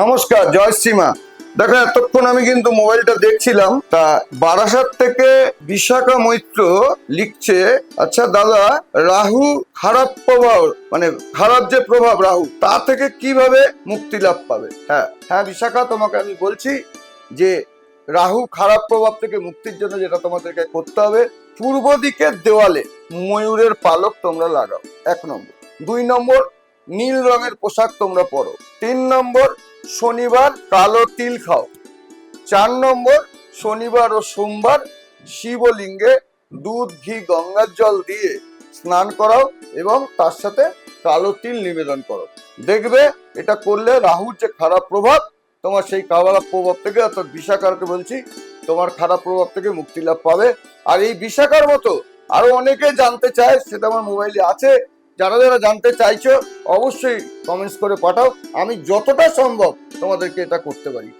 নমস্কার, জয় শ্রীমা। দেখো, এতক্ষণ আমি কিন্তু মোবাইলটা দেখছিলাম, তা বারাসাত থেকে বিশাখা মৈত্র লিখছে আচ্ছা দাদা, রাহু খারাপ প্রভাব মানে খারাপ যে প্রভাব রাহু, তা থেকে কীভাবে মুক্তি লাভ পাবে? হ্যাঁ হ্যাঁ বিশাখা, তোমাকে আমি বলছি যে রাহু খারাপ প্রভাব থেকে মুক্তির জন্য যেটা তোমাদেরকে করতে হবে, পূর্ব দিকের দেওয়ালে ময়ূরের পালক তোমরা লাগাও, এক নম্বর। দুই নম্বর নীল রঙের পোশাক তোমরা পরো। তিন নম্বর, শনিবার কালো তিল খাও। চার নম্বর, শনিবার ও সোমবার শিবলিঙ্গে দুধ, ঘি, গঙ্গার জল দিয়ে স্নান করাও এবং তার সাথে কালো তিল নিবেদন করো। দেখবে এটা করলে রাহুর যে খারাপ প্রভাব, তোমার সেই খারাপ প্রভাব থেকে অর্থাৎ বিশাখারকে বলছি, তোমার খারাপ প্রভাব থেকে মুক্তি লাভ পাবে। আর এই বিশাখার মতো আরও অনেকে জানতে চায়, সেটা আমার মোবাইলে আছে যারা যারা জানতে চাইছো, অবশ্যই কমেন্টস করে পাঠাও। আমি যতটা সম্ভব তোমাদেরকে এটা করতে পারি।